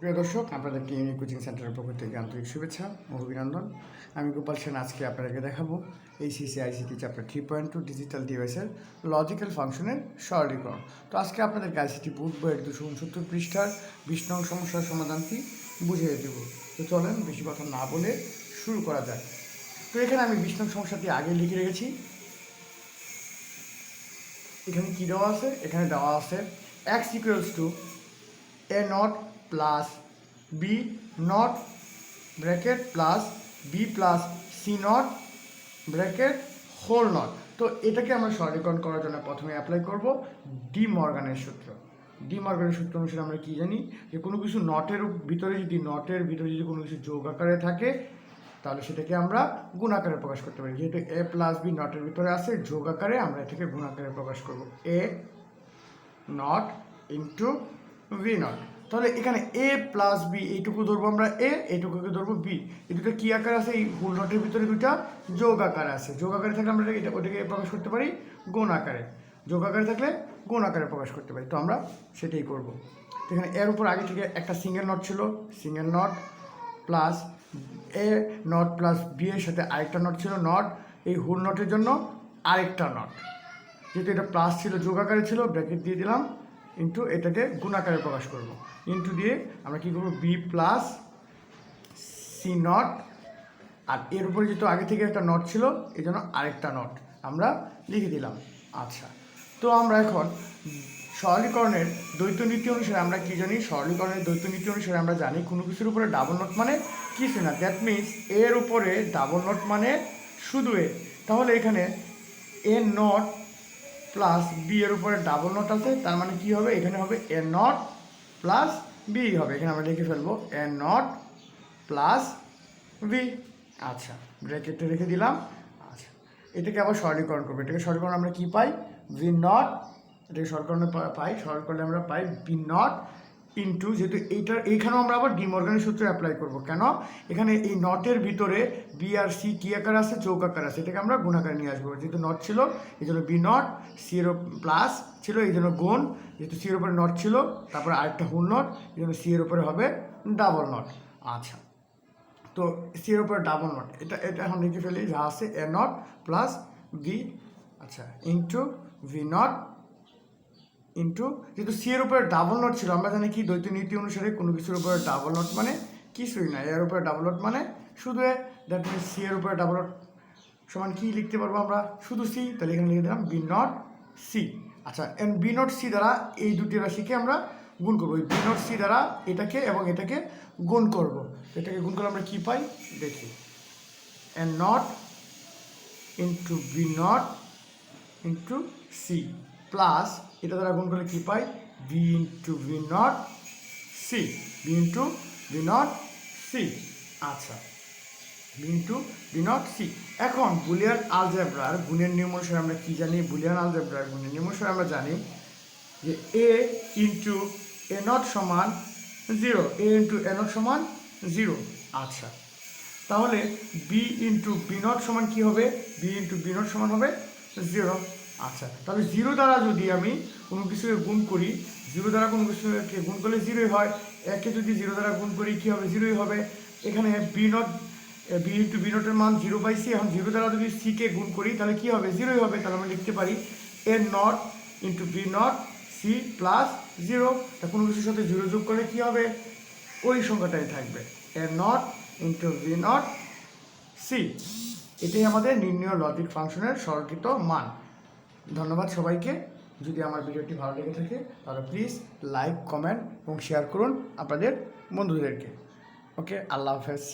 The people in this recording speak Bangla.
প্রিয় দর্শক, আপনাদেরকে ইউনিক কোচিং সেন্টারের পক্ষ থেকে আন্তরিক শুভেচ্ছা ও অভিনন্দন। আমি গোপাল সেন, আজকে আপনাদেরকে দেখাবো এই CC ICT chapter three point two digital ডিভাইসের লজিক্যাল ফাংশনের সরলীকরণ। তো আজকে আপনাদেরকে আইসিটি বুক বইয়ের দুশো উনসত্তর পৃষ্ঠার নং সমস্যার সমাধানটি বুঝিয়ে দেবো। তো চলেন বেশি কথা না বলে শুরু করা যাক। তো এখানে আমি নং সমস্যাটি আগে লিখে রেখেছি। এখানে কী দেওয়া আছে? এখানে দেওয়া আছে X equals to A not plus B not bracket plus B plus C not bracket whole not তো এটাকে আমরা সরলীকরণ করার জন্য প্রথমে অ্যাপ্লাই করব ডি মর্গানের সূত্র। ডি মর্গানের সূত্র অনুসারে আমরা কি জানি? যে কোনো কিছু নটের ভিতরে যদি নটের ভিতরে যদি কোনো কিছু যোগ আকারে থাকে, তাহলে সেটাকে আমরা গুণ আকারে প্রকাশ করতে পারি। যেহেতু এ প্লাস বি নটের ভিতরে আছে, যোগ আকারে আমরা এটাকে গুণ আকারে প্রকাশ করব। A not into V not তাহলে এখানে এ প্লাস বি এইটুকু ধরবো আমরা এ এইটুকুকে ধরবো বি এই দুটো কী আকার আছে? এই হুল নটের ভিতরে দুটা যোগ আকার আছে। যোগ আকারে থাকলে আমরা এটা, ওটাকে প্রকাশ করতে পারি গুণ আকারে। যোগ আকারে থাকলে গুণ আকারে প্রকাশ করতে পারি। তো আমরা সেটাই করব। তো এখানে এর উপর আগে থেকে একটা সিঙ্গেল নট ছিল। Single not plus A not plus B এর সাথে আরেকটা নট ছিল। নট এই হুল নটের জন্য আরেকটা নট যেহেতু এটা প্লাস ছিল, যোগ আকারে ছিল ব্র্যাকেট দিয়ে দিলাম। ইন্টু এটাকে গুণ আকারে প্রকাশ করব। ইন্টু দিয়ে আমরা কী করব? বি প্লাস সি নট আর এর উপরে যেহেতু আগে থেকে একটা নট ছিল এই জন্য আরেকটা নট আমরা লিখে দিলাম। আচ্ছা তো আমরা এখন সরলীকরণের দ্বৈত নীতি অনুসারে আমরা কি জানি? সরলীকরণের দ্বৈত নীতি অনুসারে আমরা জানি কোনো কিছুর উপরে ডাবল নট মানে কিছু না। দ্যাট মিন্স এর উপরে ডাবল নট মানে শুধু এ। তাহলে এখানে এ নট প্লাস বি এর উপরে ডাবল নট আছে, তার মানে কি হবে? এখানে হবে এ নট প্লাস বি হবে। এখানে আমরা লিখে ফেলব এ নট প্লাস বি আচ্ছা ব্র্যাকেটে রেখে দিলাম। আচ্ছা এটাকে আবার সরলীকরণ করব। এটাকে সরলীকরণ আমরা কি পাই? ভি নট এটাকে সরলীকরণে পাই। সরল আমরা পাই বি নট ইন্টু যেহেতু এইটার, এইখানেও আমরা আবার ডিমর্গানের সূত্র অ্যাপ্লাই করব। কেন? এখানে এই নটের ভিতরে বি আর সি কী আকার আছে? চৌক আকার আছে। এটাকে আমরা গুণ আকারে নিয়ে আসব। যেহেতু নট ছিল, এই জন্য বি নট সি এর প্লাস ছিল, এই জন্য গুণ। যেহেতু সি এর উপরে নট ছিল, তারপরে আরেকটা হুল নট এই জন্য সি এর উপরে হবে ডাবল নট আচ্ছা। তো সি এর উপরে ডাবল নট এটা এটা এখন লিখে ফেলি, যা আছে এ নট প্লাস বি আচ্ছা ইন্টু ভি নট ইন্টু যেহেতু সি এর উপরে ডাবল নট ছিল। আমরা জানি কি, দ্বৈত নীতি অনুসারে কোনো কিছুর উপরে ডাবল নট মানে কিছুই না। এর উপরে ডাবল নট মানে শুধু দ্যাট মিনস সি এর উপরে ডাবল নট সমান কি লিখতে পারব আমরা? শুধু সি তাহলে এখানে লিখে দিলাম বি নট সি আচ্ছা এন্ড বি নট সি দ্বারা এই দুটি রাশিকে আমরা গুণ করব। বি নট সি দ্বারা এটাকে এবং এটাকে গুণ করব। এটাকে গুণ করলে আমরা কী পাই? দেখি। And not into B not into C plus এটা দ্বারা গুণ করলে কী পাই? B into V not C B into V not C আচ্ছা B into V not C এখন বুলিয়ান আলজেব্রার গুণের নিয়ম অনুসারে আমরা কী জানি? বুলিয়ান আলজেব্রার গুণের নিয়ম অনুসারে আমরা জানি যে এ ইন্টু এ নট সমান zero A into A not সমান জিরো আচ্ছা তাহলে বি ইন্টু বি নট সমান কী হবে? বি ইন্টু বি নট সমান হবে জিরো আচ্ছা তাহলে জিরো দ্বারা যদি আমি কোনো কিছুকে গুণ করি জিরো দ্বারা কোনো কিছুকে গুণ করলে জিরোই হয়, একে যদি জিরো দ্বারা গুণ করি, কী হবে? জিরোই হবে। এখানে B not B into B নটের মান জিরো সি এখন জিরো দ্বারা যদি সিকে গুণ করি, তাহলে কী হবে? জিরোই হবে, তাহলে আমরা লিখতে পারি A not into B not C plus zero তা কোনো কিছুর সাথে জিরো যোগ করলে কী হবে? ওই সংখ্যাটাই থাকবে। A not into V not C এটাই আমাদের নির্ণয় লজিক ফাংশনের সরলিত মান। ধন্যবাদ সবাইকে। যদি আমার ভিডিওটি ভালো লেগে থাকে, তাহলে প্লিজ লাইক কমেন্ট এবং শেয়ার করুন আপনাদের বন্ধুদেরকে। ওকে আল্লাহ হাফেজ।